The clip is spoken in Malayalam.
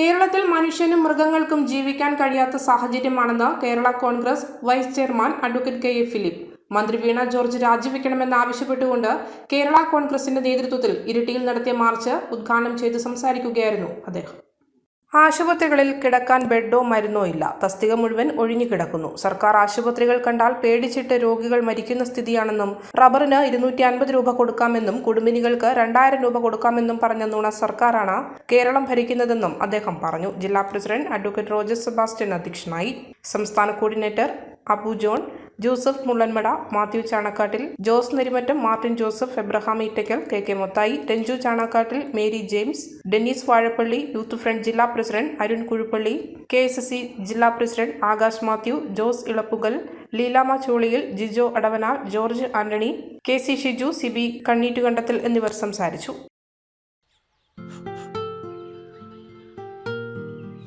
കേരളത്തിൽ മനുഷ്യനും മൃഗങ്ങൾക്കും ജീവിക്കാൻ കഴിയാത്ത സാഹചര്യമാണെന്ന് Kerala Congress vice chairman advocate K A Philip. മന്ത്രി വീണ ജോർജ് രാജിവെക്കണമെന്ന് ആവശ്യപ്പെട്ടുകൊണ്ട് കേരള കോൺഗ്രസിന്റെ നേതൃത്വത്തിൽ ഇരിട്ടിയിൽ നടത്തിയ മാർച്ച് ഉദ്ഘാടനം ചെയ്ത് സംസാരിക്കുകയായിരുന്നു അദ്ദേഹം. ആശുപത്രികളിൽ കിടക്കാൻ ബെഡോ മരുന്നോ ഇല്ല. തസ്തിക മുഴുവൻ ഒഴിഞ്ഞു കിടക്കുന്നു. സർക്കാർ ആശുപത്രികൾ കണ്ടാൽ പേടിച്ചിട്ട് രോഗികൾ മരിക്കുന്ന സ്ഥിതിയാണെന്നും റബ്ബറിന് ഇരുന്നൂറ്റി അൻപത് രൂപ കൊടുക്കാമെന്നും കുടുംബിനികൾക്ക് രണ്ടായിരം രൂപ കൊടുക്കാമെന്നും പറഞ്ഞ നുണ സർക്കാരാണ് കേരളം ഭരിക്കുന്നതെന്നും അദ്ദേഹം പറഞ്ഞു. ജില്ലാ പ്രസിഡന്റ് അഡ്വക്കേറ്റ് റോജസ് സെബാസ്റ്റ്യൻ അധ്യക്ഷനായി. സംസ്ഥാന coordinator Abu John Joseph Mullanmada Mathew Chanakkattil Jose Nerimattom Martin Joseph Abraham Eettakkal K K Mothayi Ranju Chanakkattil Mary James Dennis Vazhappally youth front ജില്ലാ president Arun Kuzhuppally K S S C ജില്ലാ president Akash Mathew Jose Elappukal Leelamma Choliyil Jijo Adavanal George Antony K C Shiju Sibi Kanneettukandathil എന്നിവർ സംസാരിച്ചു.